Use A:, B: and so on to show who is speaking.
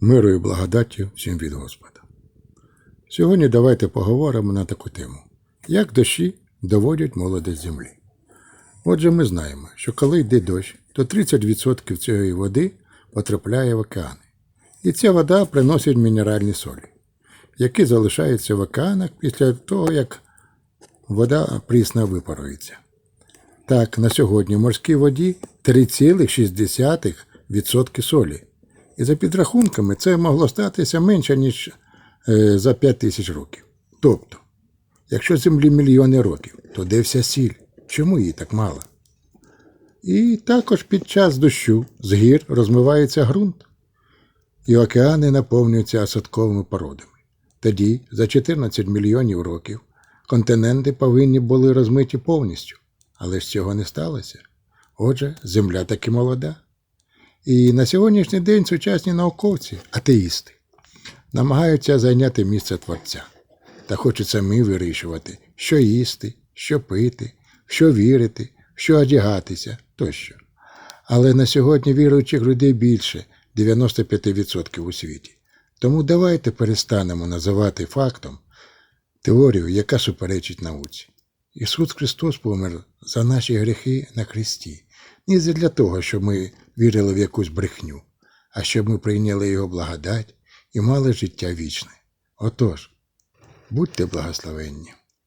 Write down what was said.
A: Миру і благодаттю всім від Господа. Сьогодні давайте поговоримо на таку тему: як дощі доводять молодість землі. Отже, ми знаємо, що коли йде дощ, то 30% цієї води потрапляє в океани. І ця вода приносить мінеральні солі, які залишаються в океанах після того, як вода прісна випарується. Так, на сьогодні в морській воді 3,6% солі. І за підрахунками це могло статися менше, ніж е, за 5 тисяч років. Тобто, якщо землі мільйони років, то де вся сіль? Чому її так мало? І також під час дощу з гір розмивається ґрунт, і океани наповнюються осадковими породами. Тоді, за 14 мільйонів років, континенти повинні були розмиті повністю, але ж цього не сталося. Отже, земля таки молода. І на сьогоднішній день сучасні науковці, атеїсти, намагаються зайняти місце Творця та хочуть самі вирішувати, що їсти, що пити, що вірити, що одягатися тощо. Але на сьогодні віруючих людей більше 95% у світі. Тому давайте перестанемо називати фактом теорію, яка суперечить науці. Ісус Христос помер за наші гріхи на хресті. Не для того, щоб ми вірили в якусь брехню, а щоб ми прийняли Його благодать і мали життя вічне. Отож, будьте благословенні.